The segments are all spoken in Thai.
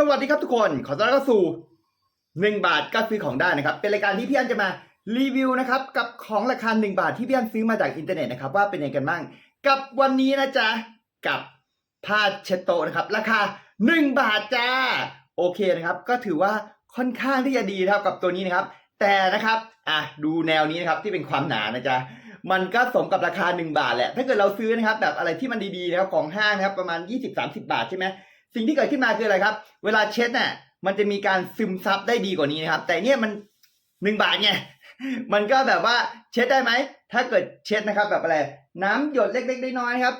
สวัสดีครับทุกคน ขอต้อนรับเข้าสู่ 1 บาทก็ซื้อของได้นะครับ เป็นรายการที่พี่อันจะมารีวิวนะครับกับของราคา 1 บาทที่พี่อันซื้อมาจากอินเทอร์เน็ตนะครับว่าเป็นยังไงกันบ้าง กับวันนี้นะจ๊ะ กับผ้าเช็ดโต๊ะนะครับ ราคา 1 บาทจ้า โอเคนะครับ ก็ถือว่าค่อนข้างที่จะดีนะครับกับตัวนี้นะครับ แต่นะครับอะดูแนวนี้นะครับที่เป็นความหนานะจ๊ะมันก็สมกับราคา 1 บาทแหละ ถ้าเกิดเราซื้อนะครับแบบอะไรที่มันดีๆนะครับของห้างนะครับประมาณ 20-30 บาทใช่ไหม สิ่งที่เกิดขึ้นมาคืออะไรครับ เวลาเช็ดน่ะมันจะมีการซึมซับได้ดีกว่านี้นะครับ แต่เนี่ยมันหนึ่งบาทไงมันก็แบบว่าเช็ดได้ไหม ถ้าเกิดเช็ดนะครับ แบบอะไรน้ำหยดเล็กๆน้อยๆครับ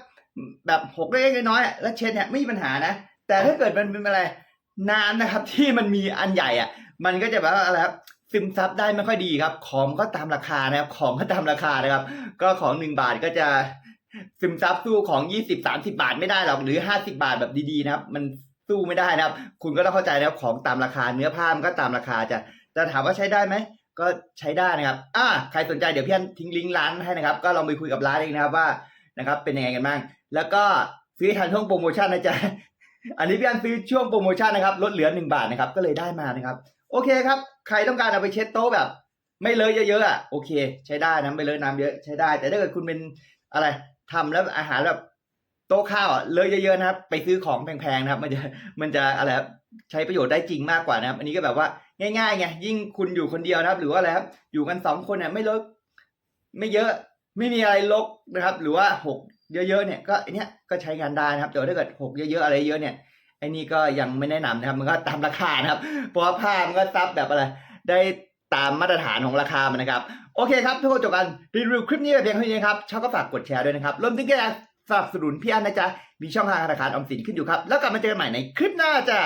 แบบหกเล็กๆน้อยๆแล้วเช็ดเนี่ยไม่มีปัญหานะ แต่ถ้าเกิดมันเป็นอะไรน้ำนะครับ ที่มันมีอันใหญ่อะ มันก็จะแบบว่าอะไรครับซึมซับได้ไม่ค่อยดีครับ ของก็ตามราคานะครับ ของก็ตามราคานะครับ ก็ของหนึ่งบาทก็จะ ซึมซับสู้ของยี่สิบสามสิบาทไม่ได้หรอกหรือห้าสิบาทแบบดีๆนะครับ มันสู้ไม่ได้นะครับ คุณก็ต้องเข้าใจนะครับของตามราคาเนื้อผ้ามันก็ตามราคาจะจะถามว่าใช้ได้ไหมก็ใช้ได้นะครับอ่าใครสนใจเดี๋ยวพี่อันทิ้งลิงก์ร้านให้นะครับ ก็ลองไปคุยกับร้านเองนะครับว่านะครับเป็นยังไงกันบ้างแล้วก็ซื้อทันช่วงโปรโมชั่นนะจ๊ะอันนี้พี่อันซื้อช่วงโปรโมชั่นนะครับลดเหลือหนึ่งบาทนะครับก็เลยได้มานะครับ โอเคครับ ใครต้องการเอาไปเช็ดโต๊ะแบบ ไม่เลอะเยอะๆอะโอเค ใช้ได้นะไม่เลอะน้ำเยอะใช้ได้ แต่ถ้าเกิดคุณเป็นอะไร ทำแล้วอาหารแบบโต๊ะข้าวเลอะเยอะๆนะครับ ไปซื้อของแพงๆนะครับ มันจะมันจะอะไรครับใช้ประโยชน์ได้จริงมากกว่านะครับ อันนี้ก็แบบว่าง่ายๆไงยิ่งคุณอยู่คนเดียวนะครับ หรือว่าอะไรครับอยู่กันสองคนเนี่ยไม่ลอะไม่เยอะไม่มีอะไรลกนะครับ หรือว่าหกเยอะๆเนี่ยก็อันเนี้ยก็ใช้งานได้นะครับแต่ว่าถ้าเกิดหกเยอะๆอะไรเยอะเนี่ยไอ้นี่ก็ยังไม่แนะนำนะครับ มันก็ตามราคานะครับ เพราะว่าผ้ามันก็ซับแบบอะไร ได้ ตามมาตรฐานของราคามันนะครับ โอเคครับ ทุกคนจบกันรีวิวคลิปนี้ไปเพียงเท่านี้ครับชอบก็ฝากกดแชร์ด้วยนะครับรวมถึงแกสนับสนุนพี่อันนะจ๊ะมีช่องทางธนาคารออมสินขึ้นอยู่ครับ แล้วกลับมาเจอกันใหม่ในคลิปหน้าจ้ะ